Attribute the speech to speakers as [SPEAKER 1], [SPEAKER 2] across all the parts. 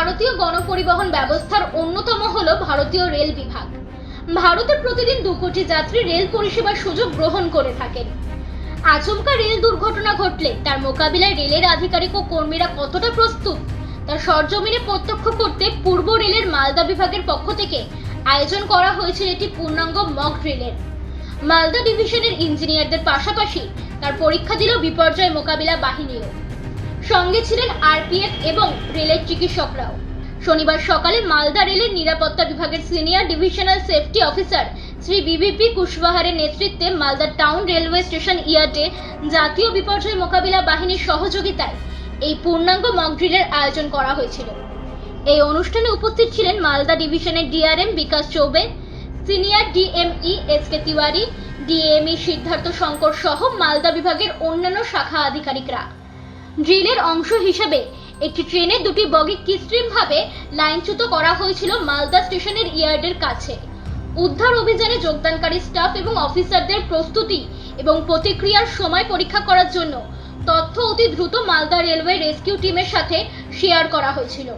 [SPEAKER 1] ভারতীয় গণপরিবহন ব্যবস্থার অন্যতম হল ভারতীয় রেল বিভাগ। ভারতে প্রতিদিন দু কোটি যাত্রী রেল পরিষেবার সুযোগ গ্রহণ করে থাকেন। আচমকা রেল দুর্ঘটনা ঘটলে তার মোকাবিলায় রেলের আধিকারিক ও কর্মীরা কতটা প্রস্তুত তার সরজমিনে প্রত্যক্ষ করতে পূর্ব রেলের মালদা বিভাগের পক্ষ থেকে আয়োজন করা হয়েছিল একটি পূর্ণাঙ্গ মক ড্রিলের মালদা ডিভিশনের ইঞ্জিনিয়ারদের পাশাপাশি তার পরীক্ষা দিল বিপর্যয় মোকাবিলা বাহিনীও। সঙ্গে ছিলেন আরপিএফ এবং রেলের চিকিৎসকরাও। শনিবার সকালে মালদা রেলের নিরাপত্তা বিভাগের senior divisional safety officer Shri BBP কুশবাহারের নেতৃত্বে মালদা টাউন রেলওয়ে স্টেশন ইয়ার্ডে জাতীয় বিপর্যয় মোকাবিলা বাহিনীর সহযোগিতায় এই পূর্ণাঙ্গ মক ড্রিলের আয়োজন করা হয়েছিল। এই অনুষ্ঠানে উপস্থিত ছিলেন মালদা ডিভিশনের DRM Bikash Choubey, senior DME S K Tiwari, DME Siddhartha Shankar সহ মালদা বিভাগের অন্যান্য শাখা আধিকারিকরা। ড্রিলের অংশ হিসেবে একটি ট্রেনে দুটি বগি কৃত্রিমভাবে লাইনচ্যুত করা হয়েছিল মালদা স্টেশনের ইয়ার্ডের কাছে। উদ্ধার অভিযানে যোগদানকারী স্টাফ এবং অফিসারদের প্রস্তুতি এবং প্রতিক্রিয়ার সময় পরীক্ষা করার জন্য তথ্য অতি দ্রুত মালদা রেলওয়ে রেস্কিউ টিমের সাথে শেয়ার করা হয়েছিল।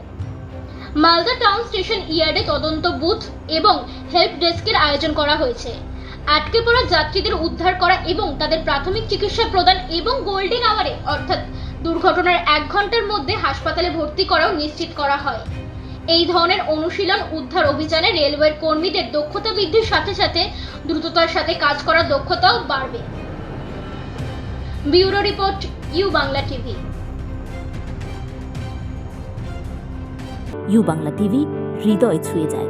[SPEAKER 1] মালদা টাউন স্টেশন ইয়ার্ডে তদন্ত বুথ এবং হেল্প ডেস্কের আয়োজন করা হয়েছে। আটকে পড়া যাত্রীদের উদ্ধার করা এবং তাদের প্রাথমিক চিকিৎসা প্রদান এবং গোল্ডেন আওয়ারে, অর্থাৎ দুর্ঘটনার এক ঘণ্টার মধ্যে হাসপাতালে ভর্তি করাও নিশ্চিত করা হয়। এই ধরনের অনুশীলন উদ্ধার অভিযানে রেলওয়ের কর্মীদের দক্ষতা বৃদ্ধির সাথে সাথে দ্রুততার সাথে কাজ করার দক্ষতাও বাড়বে। Bureau report, U Bangla TV.
[SPEAKER 2] U Bangla TV, হৃদয় ছুঁয়ে যায়।